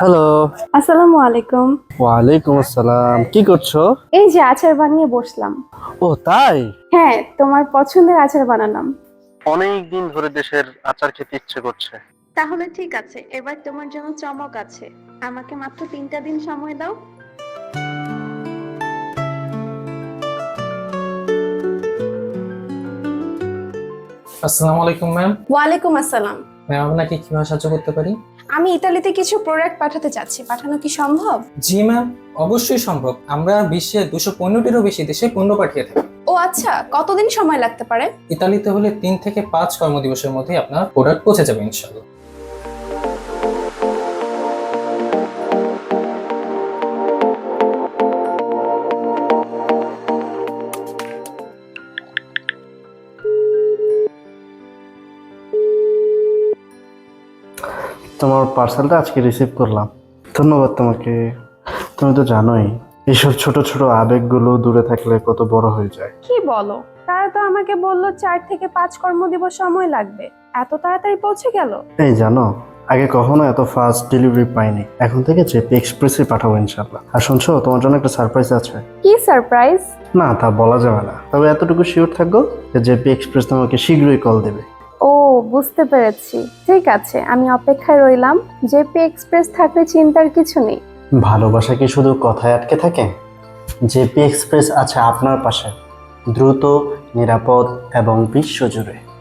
Hello আসসালামু আলাইকুম। ওয়ালাইকুম আসসালাম। কি করছ? এই যে আচার বানিয়ে বসলাম। ও তাই? হ্যাঁ তোমার পছন্দের আচার বানালাম। অনেক দিন ধরে দেশের আচার খেতে ইচ্ছে করছে। তাহলে ঠিক আছে এবার তোমার জন্য চমক আছে। আমাকে মাত্র তিনটা দিন সময় দাও। আসসালামু আলাইকুম ম্যাম ওয়ালাইকুম আসসালাম। ম্যাম আপনাকে কীভাবে সাহায্য করতে পারি? আমি ইতালিতে কিছু প্রোডাক্ট পাঠাতে চাচ্ছি। পাঠানো কি সম্ভব? জি ম্যাম অবশ্যই সম্ভব। আমরা বিশ্বের দুশো পনেরোটিরও বেশি দেশে পণ্য পাঠিয়ে থাকি। ও আচ্ছা কতদিন সময় লাগতে পারে? ইতালিতে হলে তিন থেকে পাঁচ কর্মদিবসের মধ্যে আপনার প্রোডাক্ট পৌঁছে যাবে ইনশাল্লাহ তোমার পার্সেলটা আজকে রিসিভ করলাম। ধন্যবাদ তোমাকে। তুমি তো জানোই এইসব ছোট ছোট আবেগগুলো দূরে থাকলে কত বড় হয়ে যায়। কি বলো? তারা তো আমাকে বলল চার থেকে পাঁচ কর্মদিবস সময় লাগবে। এত তাড়াতাড়ি পৌঁছে গেল? এই জানো আগে কখনো এত ফাস্ট ডেলিভারি পাইনি। এখন থেকে জেপি এক্সপ্রেসে পাঠাবো ইনশাল্লাহ আর শুনছো তোমার জন্য একটা সারপ্রাইজ আছে। কি সারপ্রাইজ না তা বলা যাবে না। তবে এতটুকু শিওর থাকব যে জেপি এক্সপ্রেস তোমাকে শীঘ্রই কল দেবে। ও, বুঝতে পেরেছি। ঠিক আছে, আমি অপেক্ষায় রইলাম। জেপি এক্সপ্রেস থাকলে চিন্তার কিছু নেই। ভালোবাসা কি শুধু কথায় আটকে থাকে? জেপি এক্সপ্রেস আছে আপনার পাশে, দ্রুত, নিরাপদ এবং বিশ্বজুড়ে।